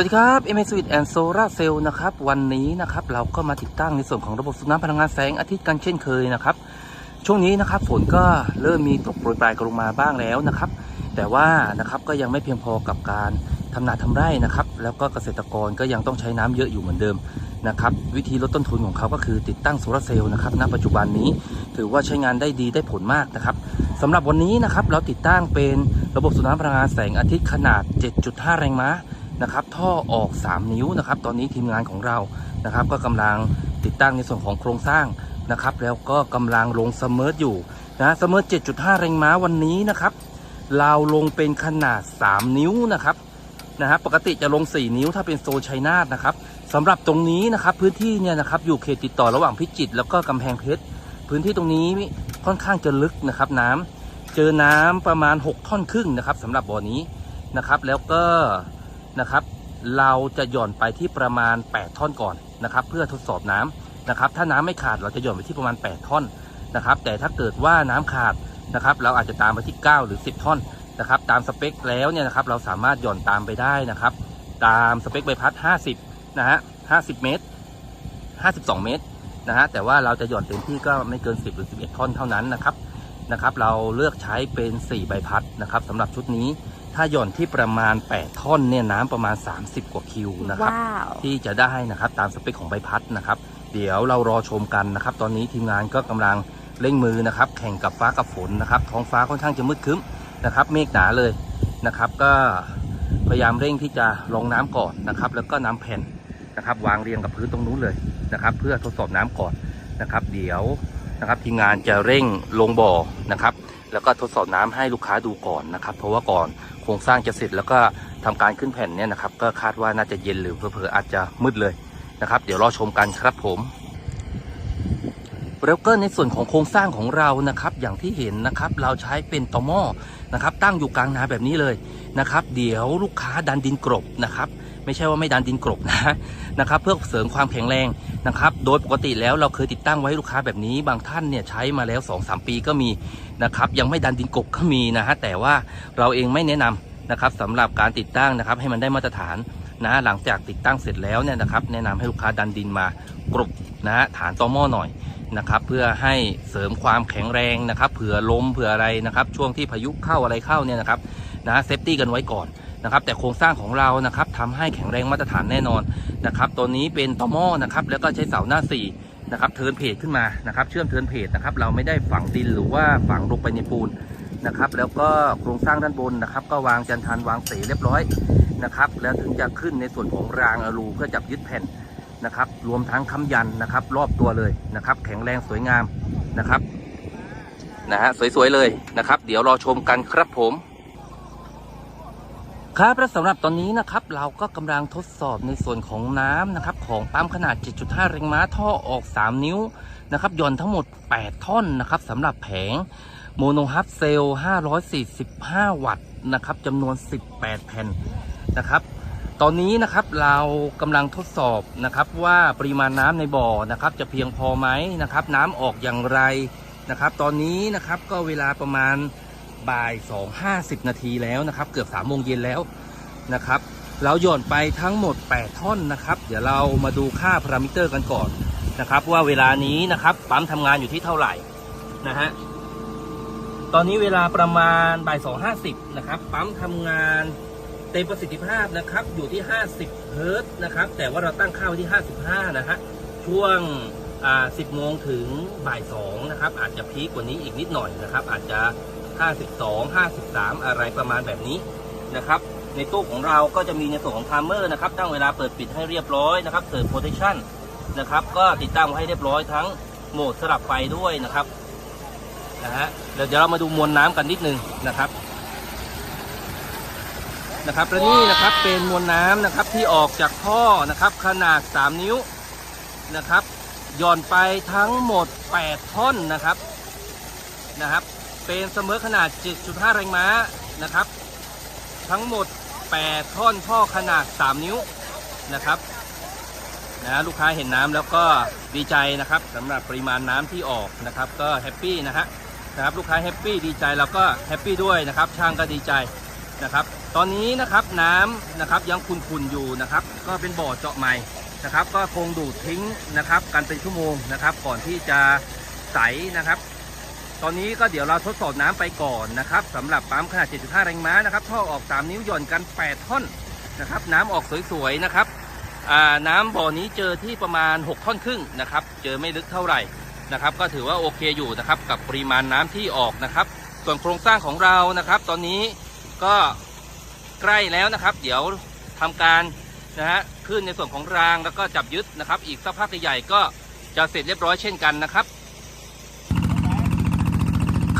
วัสดีครับ m s w i t and Solar Cell นะครับวันนี้นะครับเราก็มาติดตั้งในส่วนของระบบสูบน้ำพลังงานแสงอาทิตย์กันเช่นเคยนะครับ ช่วงนี้นะครับฝนก็เริ่มมีตกโปรยปลายกลงมาบ้างแล้วนะครับ แต่ว่านะครับก็ยังไม่เพียงพอกับการทำนาทำไร่นะครับ แล้วก็เกษตรกรก็ยังต้องใช้น้ำเยอะอยู่เหมือนเดิมนะครับวิธีลดต้นทุนของเขาก็คือติดตั้งโซลาร์เซลล์นะครับณปัจจุบันนี้ถือว่าใช้งานได้ดีได้ผลมากนะครับสำหรับวันนี้นะครับเราติดตั้งเป็นระบบสูบน้ำพลังงานแสงอาทิตย์ขนาด 7.5 แรงม้า นะครับ ท่อออก 3 นิ้วนะครับ ตอนนี้ทีมงานของเรานะครับ ก็กำลังติดตั้งในส่วนของโครงสร้างนะครับ แล้วก็กำลังลงสมิร์ทอยู่นะสเมิร์ท7.5 แรงม้าวันนี้นะครับ เราลงเป็นขนาด 3 นิ้วนะครับนะฮะปกติจะลง 4 นิ้วถ้าเป็นโซชัยนาทนะครับสำหรับตรงนี้นะครับพื้นที่เนี่ยนะครับอยู่เขตติดต่อระหว่างพิจิตรแล้วก็กำแพงเพชรพื้นที่ตรงนี้ค่อนข้างจะลึกนะครับน้ำเจอน้ำประมาณ 6 ท่อนครึ่งนะครับสำหรับบ่อนี้นะครับ แล้วก็ นะครับ เราจะหย่อนไปที่ประมาณ 8 ท่อนก่อนนะครับ เพื่อทดสอบน้ำนะครับ ถ้าน้ำไม่ขาดเราจะหย่อนไปที่ประมาณ 8 ท่อนนะครับ แต่ถ้าเกิดว่าน้ำขาดนะครับ เราอาจจะตามไปที่ 9 หรือ 10 ท่อนนะครับ ตามสเปคแล้วเนี่ยนะครับ เราสามารถหย่อนตามไปได้นะครับ ตามสเปคใบพัด 50 นะฮะ 50 เมตร 52 เมตรนะฮะ แต่ว่าเราจะหย่อนเต็มที่ก็ไม่เกิน 10 หรือ 11 ท่อนเท่านั้นนะครับ นะครับ เราเลือกใช้เป็น 4 ใบพัดนะครับสำหรับชุดนี้ ถ้าหย่อนที่ประมาณ 8 ท่อนเนี่ยน้ำประมาณ 30 กว่าคิวนะครับ ว้าว ที่จะได้นะครับตามสเปคของใบพัดนะครับ เดี๋ยวเรารอชมกันนะครับ ตอนนี้ทีมงานก็กำลังเร่งมือนะครับ แข่งกับฟ้ากับฝนนะครับ ท้องฟ้าค่อนข้างจะมืดครึ้มนะครับ เมฆหนาเลยนะครับ ก็พยายามเร่งที่จะลงน้ำก่อนนะครับ แล้วก็น้ำแผ่นนะครับ วางเรียงกับพื้นตรงนู้นเลยนะครับ เพื่อทดสอบน้ำก่อนนะครับ เดี๋ยวนะครับทีมงานจะเร่งลงบ่อนะครับ แล้วก็ทดสอบน้ำให้ลูกค้าดูก่อนนะครับ เพราะว่าก่อนโครงสร้างจะเสร็จแล้วก็ทำการขึ้นแผ่นเนี่ยนะครับ ก็คาดว่าน่าจะเย็นหรือเผลอๆอาจจะมืดเลยนะครับ เดี๋ยวรอชมกันครับผมแล้วก็ในส่วนของโครงสร้างของเรานะครับ อย่างที่เห็นนะครับ เราใช้เป็นตอหม้อนะครับ ตั้งอยู่กลางนาแบบนี้เลยนะครับ เดี๋ยวลูกค้าดันดินกรบนะครับ ไม่ใช่ว่าไม่ดันดินกรบนะนะครับ เพื่อเสริมความแข็งแรงนะครับ โดยปกติแล้วเราเคยติดตั้งไว้ให้ลูกค้าแบบนี้ บางท่านเนี่ยใช้มาแล้ว 2-3 ปีก็มีนะครับ ยังไม่ดันดินกบก็มีนะฮะแต่ว่าเราเองไม่แนะนำนะครับสำหรับการติดตั้งนะครับ ให้มันได้มาตรฐานนะหลังจากติดตั้งเสร็จแล้วเนี่ยนะครับ แนะนำให้ลูกค้าดันดินมากรบนะฮะฐานตอหม้อหน่อยนะครับ เพื่อให้เสริมความแข็งแรงนะครับเผื่อลมเผื่ออะไรนะครับ ช่วงที่พายุเข้าอะไรเข้าเนี่ยนะครับนะเซฟตี้กันไว้ก่อน นะครับแต่โครงสร้างของเรานะครับทำให้แข็งแรงมาตรฐานแน่นอนนะครับตัวนี้เป็นตอหม้อนะครับแล้วก็ใช้เสาหน้าสี่นะครับเทินเพจขึ้นมานะครับเชื่อมเทินเพจนะครับเราไม่ได้ฝังดินหรือว่าฝังลงไปในปูนนะครับแล้วก็โครงสร้างด้านบนนะครับ ก็วางจันทันวางเสเรียบร้อยนะครับแล้วถึงจะขึ้นในส่วนของรางอลูเพื่อจับยึดแผ่นนะครับรวมทั้งค้ำยันนะครับรอบตัวเลยนะครับ แข็งแรงสวยงามนะครับนะฮะสวยๆเลยนะครับ เดี๋ยวรอชมกันครับผม ครับและสำหรับตอนนี้นะครับเราก็กำลังทดสอบในส่วนของน้ำนะครับของปั๊มขนาด 7.5แรงม้าท่อออก 3 นิ้วนะครับย่อนทั้งหมด 8 ท่อนนะครับสำหรับแผงโมโนฮับเซล545 วัตต์นะครับจำนวน 18 แผ่นนะครับตอนนี้นะครับเรากำลังทดสอบนะครับว่าปริมาณน้ำในบ่อนะครับจะเพียงพอไหมนะครับน้ำออกอย่างไรนะครับตอนนี้นะครับก็เวลาประมาณ บ่าย2 50 นาทีแล้วนะครับ เกือบ3โมงเย็นแล้วนะครับ เราหย่อนไปทั้งหมด 8 ท่อนนะครับ เดี๋ยวเรามาดูค่าพารามิเตอร์กันก่อนนะครับ ว่าเวลานี้นะครับปั๊มทำงานอยู่ที่เท่าไหร่นะฮะตอนนี้เวลาประมาณบ่าย2 50นะครับ ปั๊มทำงานเต็มประสิทธิภาพนะครับ อยู่ที่50เฮิร์ตนะครับ แต่ว่าเราตั้งค่าไว้ที่55นะฮะช่วงอ่า10โมงถึงบ่าย2นะครับ อาจจะพีกกว่านี้อีกนิดหน่อยนะครับ อาจจะ 52 53 อะไรประมาณแบบนี้นะครับ ในตู้ของเราก็จะมีในส่วนของไทม์เมอร์นะครับตั้งเวลาเปิดปิดให้เรียบร้อยนะครับเสิร์ฟโปรเทชั่นนะครับก็ติดตั้งให้เรียบร้อยทั้งโหมดสลับไฟด้วยนะครับนะฮะเดี๋ยวเรามาดูมวลน้ำกันนิดนึงนะครับนะครับและนี่นะครับเป็นมวลน้ำนะครับที่ออกจากท่อนะครับขนาด 3 นิ้วนะครับย่อนไปทั้งหมด 8 ท่อนนะครับนะครับ เป็นเสมอขนาด 7.5 แรงม้านะครับ ทั้งหมด 8 ท่อนท่อขนาด 3 นิ้วนะครับนะลูกค้าเห็นน้ำแล้วก็ดีใจนะครับสำหรับปริมาณน้ำที่ออกนะครับ ก็แฮปปี้นะฮะนะครับลูกค้าแฮปปี้ดีใจเราก็แฮปปี้ด้วยนะครับ ช่างก็ดีใจนะครับ ตอนนี้นะครับน้ำนะครับยังขุ่นๆอยู่นะครับ ก็เป็นบ่อเจาะใหม่นะครับ ก็คงดูดทิ้งนะครับ กันเป็นชั่วโมงนะครับ ก่อนที่จะใสนะครับ ตอนนี้ก็เดี๋ยวเราทดสอบน้ำไปก่อนนะครับสำหรับปั๊มขนาด 7.5 แรงม้านะครับท่อออก 3 นิ้วหย่อนกัน 8 ท่อนนะครับน้ำออกสวยๆนะครับน้ำบ่อนี้เจอที่ประมาณ 6 ท่อนครึ่งนะครับเจอไม่ลึกเท่าไหร่นะครับก็ถือว่าโอเคอยู่นะครับกับปริมาณน้ำที่ออกนะครับ ส่วนโครงสร้างของเรานะครับ ตอนนี้ก็ใกล้แล้วนะครับ เดี๋ยวทำการนะฮะขึ้นในส่วนของรางแล้วก็จับยึดนะครับ อีกสักพักใหญ่ๆก็จะเสร็จเรียบร้อยเช่นกันนะครับ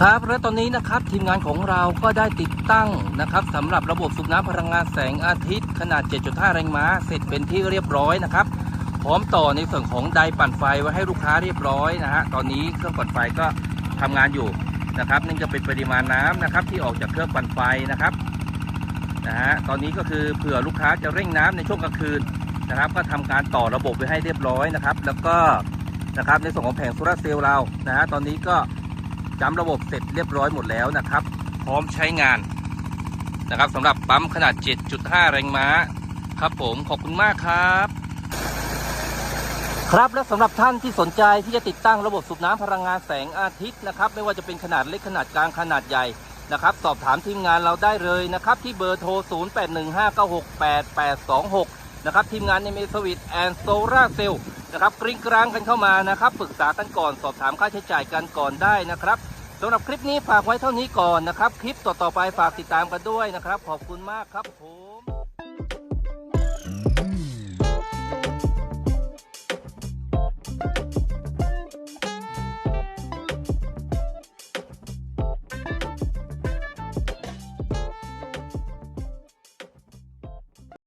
ครับและตอนนี้นะครับทีมงานของเราก็ได้ติดตั้งนะครับสำหรับระบบสูบน้ำพลังงานแสงอาทิตย์ ขนาด 7.5 แรงม้า เสร็จเป็นที่เรียบร้อยนะครับ พร้อมต่อในส่วนของไดปั่นไฟไว้ให้ลูกค้าเรียบร้อยนะฮะตอนนี้เครื่องปั่นไฟก็ทำงานอยู่นะครับนี่จะเป็นปริมาณน้ำนะครับ ที่ออกจากเครื่องปั่นไฟนะครับนะฮะตอนนี้ก็คือเผื่อลูกค้าจะเร่งน้ำในช่วงกลางคืนนะครับ ก็ทำการต่อระบบไว้ให้เรียบร้อยนะครับ แล้วก็นะครับในส่วนของแผงโซลาร์เซลล์เรานะฮะตอนนี้ก็ จำระบบเสร็จเรียบร้อยหมดแล้วนะครับ พร้อมใช้งานนะครับสำหรับปั๊มขนาด 7.5 แรงม้า ครับผมขอบคุณมากครับ ครับและสำหรับท่านที่สนใจที่จะติดตั้งระบบสูบน้ำพลังงานแสงอาทิตย์นะครับ ไม่ว่าจะเป็นขนาดเล็กขนาดกลางขนาดใหญ่นะครับ สอบถามทีมงานเราได้เลยนะครับ ที่เบอร์โทร 0815968826 นะครับ ทีมงานในเมสวิตแอนโซราเซล นะครับกริ้งกลางกันเข้ามานะครับปรึกษากันก่อนสอบถามค่าใช้จ่ายกันก่อนได้นะครับสำหรับคลิปนี้ฝากไว้เท่านี้ก่อนนะครับ คลิปต่อๆไปฝากติดตามกันด้วยนะครับ ขอบคุณมากครับผม